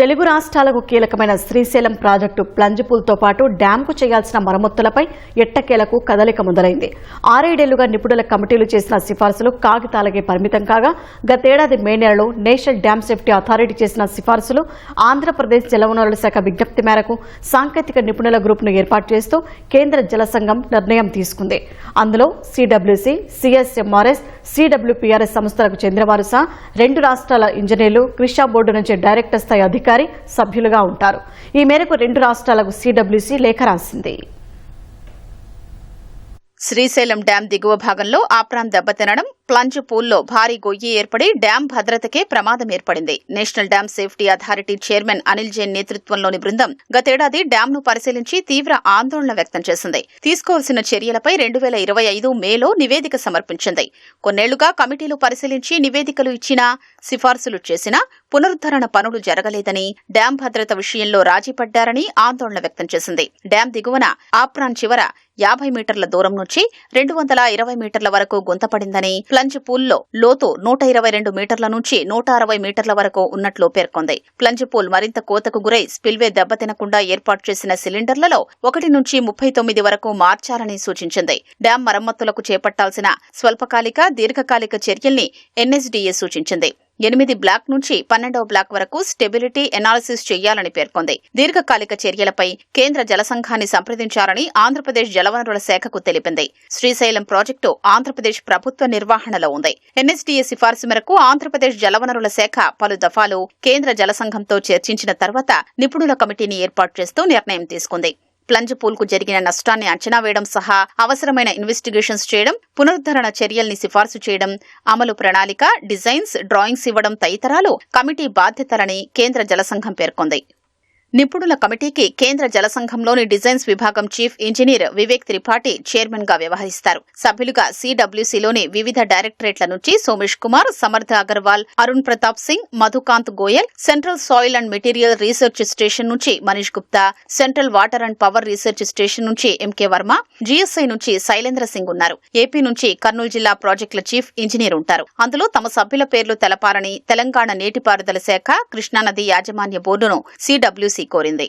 తెలుగు రాష్ట్రాలకు కీలకమైన శ్రీశైలం ప్రాజెక్టు ప్లంజిపూల్తో పాటు డ్యాంకు చేయాల్సిన మరమ్మతులపై ఎట్టకేలకు కదలిక మొదలైంది. ఆరేడేళ్ళుగా నిపుణుల కమిటీలు చేసిన సిఫార్సులు కాగితాలకే పరిమితం కాగా గతేడాది మే నెలలో నేషనల్ డ్యాం సేఫ్టీ అథారిటీ చేసిన సిఫార్సులు ఆంధ్రప్రదేశ్ జలవనరుల శాఖ విజ్ఞప్తి మేరకు సాంకేతిక నిపుణుల గ్రూప్ను ఏర్పాటు చేస్తూ కేంద్ర జల సంఘం నిర్ణయం తీసుకుంది. అందులో సిడబ్ల్యూసి సిఎస్ఎంఆర్ఎస్ సిడబ్ల్యూపీఆర్ఎస్ సంస్థలకు చెందినవారు సహా రెండు రాష్ట్రాల ఇంజనీర్లు క్రిషా బోర్డు నుంచి డైరెక్టర్ స్థాయి అధికారి సభ్యులుగా ఉంటారు. ఈ మేరకు రెండు రాష్ట్రాలకు సిడబ్ల్యూసీ లేఖ రాసింది. శ్రీశైలం డ్యాం దిగువ భాగంలో ఆప్రాన్ దెబ్బతినడం ప్లంజ్ పూల్లో భారీ గొయ్యి ఏర్పడి డ్యాం భద్రతకే ప్రమాదం ఏర్పడింది. National dam safety authority chairman Anil Jain నేతృత్వంలోని బృందం గతేడాది డ్యాంను పరిశీలించి తీవ్ర ఆందోళన వ్యక్తం చేసింది. తీసుకోవాల్సిన చర్యలపై రెండు వేల ఇరవై ఐదు మేలో నివేదిక సమర్పించింది. కొన్నేళ్ళుగా కమిటీలు పరిశీలించి నివేదికలు ఇచ్చినా సిఫార్సులు చేసినా పునరుద్దరణ పనులు జరగలేదని డ్యాం భద్రత విషయంలో రాజీ పడ్డారని ఆందోళన వ్యక్తం చేసింది. డ్యాం దిగువన ఆప్రాన్ చివర యాభై మీటర్ల దూరం నుంచి రెండు వందల ఇరవై మీటర్ల వరకు గుంతపడిందని ప్లంజ్ పూల్లో లోతు నూట ఇరవై రెండు మీటర్ల నుంచి నూట అరవై మీటర్ల వరకు ఉన్నట్లు పేర్కొంది. ప్లంజ్ పూల్ మరింత కోతకు గురై స్పిల్వే దెబ్బతినకుండా ఏర్పాటు చేసిన సిలిండర్లలో ఒకటి నుంచి ముప్పై తొమ్మిది వరకు మార్చాలని సూచించింది. డ్యాం మరమ్మతులకు చేపట్టాల్సిన స్వల్పకాలిక దీర్ఘకాలిక చర్యల్ని ఎన్ఎస్డీఏ సూచించింది. ఎనిమిది బ్లాక్ నుంచి పన్నెండవ బ్లాక్ వరకు స్టెబిలిటీ ఎనాలిసిస్ చేయాలని పేర్కొంది. దీర్ఘకాలిక చర్యలపై కేంద్ర జల సంఘాన్ని సంప్రదించాలని ఆంధ్రప్రదేశ్ జలవనరుల శాఖకు తెలిపింది. శ్రీశైలం ప్రాజెక్టు ఆంధ్రప్రదేశ్ ప్రభుత్వ నిర్వహణలో ఉంది. ఎన్ఎస్డీఏ సిఫార్సు మేరకు ఆంధ్రప్రదేశ్ జలవనరుల శాఖ పలు దఫాలు కేంద్ర జల సంఘంతో చర్చించిన తర్వాత నిపుణుల కమిటీని ఏర్పాటు చేస్తూ నిర్ణయం తీసుకుంది. ప్లంజ్ పూల్కు జరిగిన నష్టాన్ని అంచనా వేయడం సహా అవసరమైన ఇన్వెస్టిగేషన్స్ చేయడం పునరుద్ధరణ చర్యల్ని సిఫార్సు చేయడం అమలు ప్రణాళిక డిజైన్స్ డ్రాయింగ్స్ ఇవ్వడం తదితరాలు కమిటీ బాధ్యతలని కేంద్ర జలసంఘం పేర్కొంది. నిపుణుల కమిటీకి కేంద్ర జలసంఘంలోని డిజైన్స్ విభాగం చీఫ్ ఇంజనీర్ వివేక్ త్రిపాఠి చైర్మన్గా వ్యవహరిస్తారు. సభ్యులుగా సిడబ్ల్యూసీలోని వివిధ డైరెక్టరేట్ల నుంచి Somesh Kumar Samarth Agarwal Arun Pratap Singh Madhukant Goyal central soil and material research station నుంచి Manish Gupta central water and power research station నుంచి ఎంకే వర్మ జీఎస్ఐ నుంచి శైలేంద్ర సింగ్ ఉన్నారు. ఏపీ నుంచి కర్నూలు జిల్లా ప్రాజెక్టుల చీఫ్ ఇంజనీర్ ఉంటారు. అందులో తమ సభ్యుల పేర్లు తెలపాలని తెలంగాణ నీటిపారుదల శాఖ కృష్ణానది యాజమాన్య బోర్డును సిడబ్ల్యూసీ कोरिंदे